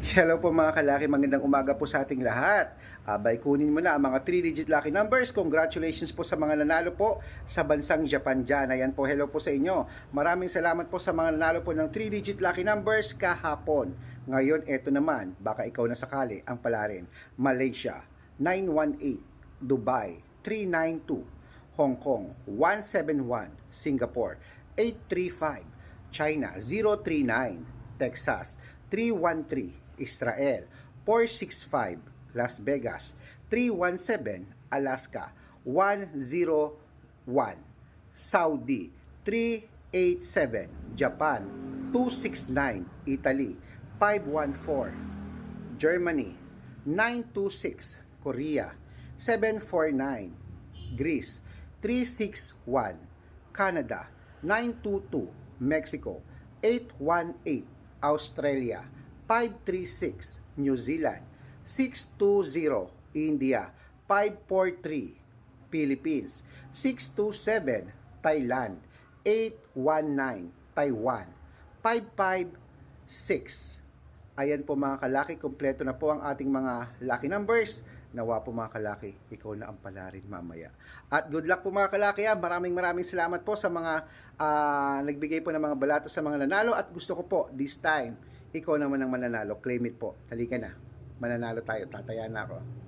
Hello po mga kalaki, magandang umaga po sa ating lahat. Abay, kunin mo na ang mga 3-digit lucky numbers. Congratulations po sa mga nanalo po sa bansang Japan dyan. Ayan po, hello po sa inyo. Maraming salamat po sa mga nanalo po ng 3-digit lucky numbers kahapon. Ngayon, eto naman, baka ikaw na sakali ang palarin. Malaysia, 918. Dubai, 392. Hong Kong, 171. Singapore, 835. China, 039. Texas, 313. Israel, 465. Las Vegas, 317. Alaska, 101. Saudi, 387. Japan, 269. Italy, 514. Germany, 926. Korea, 749. Greece, 361. Canada, 922. Mexico, 818. Australia, 536. New Zealand, 620. India, 543. Philippines, 627. Thailand, 819. Taiwan, 556. Ayan po mga kalaki, kompleto na po ang ating mga lucky numbers. Nawa po mga kalaki, ikaw na ang palarin mamaya. At good luck po mga kalaki. ah. Maraming maraming salamat po sa mga ah, nagbigay po ng mga balato sa mga nanalo. At gusto ko po, this time, ikaw naman ang mananalo. Claim it po. Halika na. Mananalo tayo. Tataya na ako.